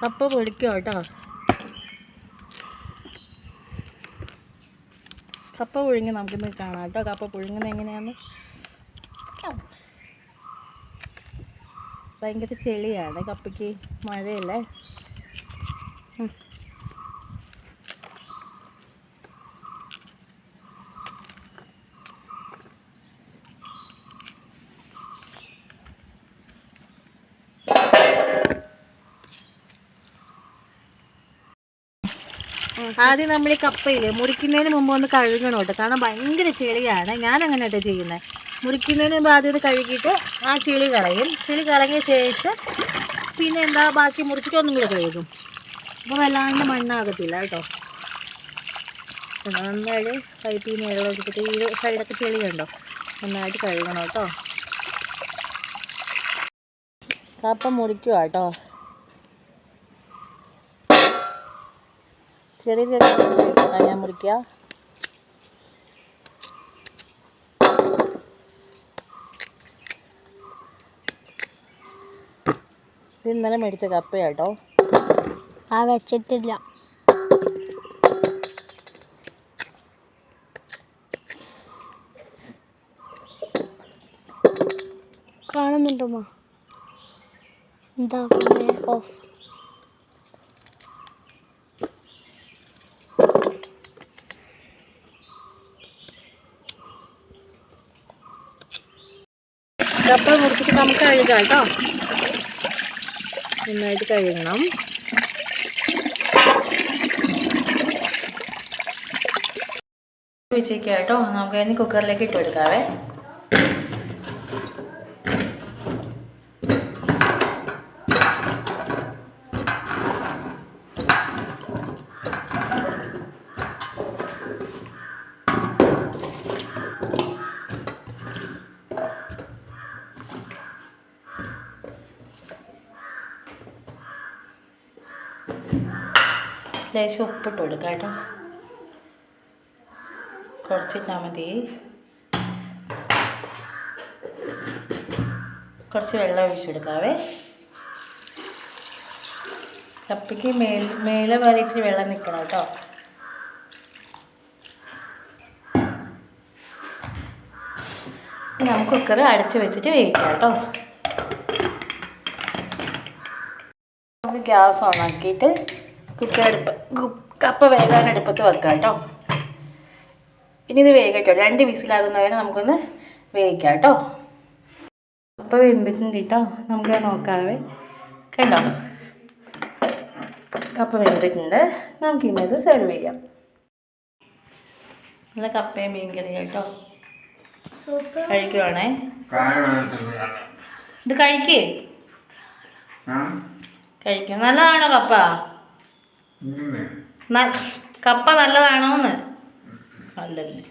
കപ്പ പൊടിക്കുക കേട്ടോ. കപ്പ പുഴുങ്ങി നമുക്കിന്ന് കാണാം കേട്ടോ. കപ്പ പുഴുങ്ങുന്നത് എങ്ങനെയാന്ന്? ഭയങ്കര ചെളിയാണ് കപ്പയ്ക്ക് മഴയല്ലേ? ആദ്യം നമ്മൾ ഈ കപ്പയില്ലേ മുറിക്കുന്നതിന് മുമ്പ് ഒന്ന് കഴുകണം കേട്ടോ കാരണം ഭയങ്കര ചെളിയാണ്. ഞാൻ അങ്ങനെ കേട്ടോ ചെയ്യുന്നത് മുറിക്കുന്നതിന് മുമ്പ് ആദ്യം കഴുകിയിട്ട് ആ ചെളി കളയും. ചെളി കളഞ്ഞ ശേഷം പിന്നെ എന്താ ബാക്കി മുറിച്ചിട്ട് ഒന്നും കൂടെ കഴുകും. അപ്പോൾ വല്ലാണ്ട് മണ്ണാകത്തില്ല കേട്ടോ. നന്നായിട്ട് പൈപ്പിൽ നിന്ന് വെള്ളം എടുത്തിട്ട് ഈ സൈഡൊക്കെ ചെളി കണ്ടോ? നന്നായിട്ട് കഴുകണം കേട്ടോ. കപ്പ മുറിക്കുക കേട്ടോ. ചെറിയ ചെറിയ പീസായിട്ടാണ് ഞാൻ മുറിക്കുക. ഇത് ഇന്നലെ മേടിച്ച കപ്പയാട്ടോ. ആ വെച്ചിട്ടില്ല. കാണുന്നുണ്ടോ എന്താ ഓഫ്. കപ്പ മുറിച്ചിട്ട് നമുക്ക് കഴുകാം കേട്ടോ. നന്നായിട്ട് കഴുകണം. വെച്ചേക്കാം കേട്ടോ. നമുക്ക് ഇനി കുക്കറിലേക്ക് ഇട്ട് കൊടുക്കാവേ. ലേശം ഉപ്പിട്ട് കൊടുക്കുക കേട്ടോ. കുറച്ചിട്ടാൽ മതി. കുറച്ച് വെള്ളം ഒഴിച്ചെടുക്കാവേ. കപ്പിക്ക് മേൽ മേലെ വരെ വെള്ളം നിൽക്കണം കേട്ടോ. നമുക്ക് കുക്കർ അടച്ച് വെച്ചിട്ട് വേവിക്കാം കേട്ടോ നമുക്ക് ഗ്യാസ് ഓണാക്കിയിട്ട് കുക്കർ അടുപ്പ് കു- കപ്പ വേകാൻ അടുപ്പത്ത് വെക്കാം കേട്ടോ ഇനി ഇത് വേഗട്ടോ രണ്ട് വിസിലാകുന്നവരെ നമുക്കൊന്ന് വേവിക്കാം കേട്ടോ കപ്പ വെന്തിട്ടുണ്ട് കേട്ടോ നമുക്ക് നോക്കാവേ. കണ്ടോ? കപ്പ വെന്തിട്ടുണ്ട്. നമുക്ക് ഇനി ഇത് സെർവ് ചെയ്യാം. നല്ല കപ്പയും മീൻ കറി കേട്ടോ സൂപ്പർ. കഴിക്കുവാണേ. ഇത് കഴിക്കേ. കഴിക്കും. നല്ലതാണോ കപ്പ? കപ്പ നല്ലതാണോന്ന്? അല്ലല്ലേ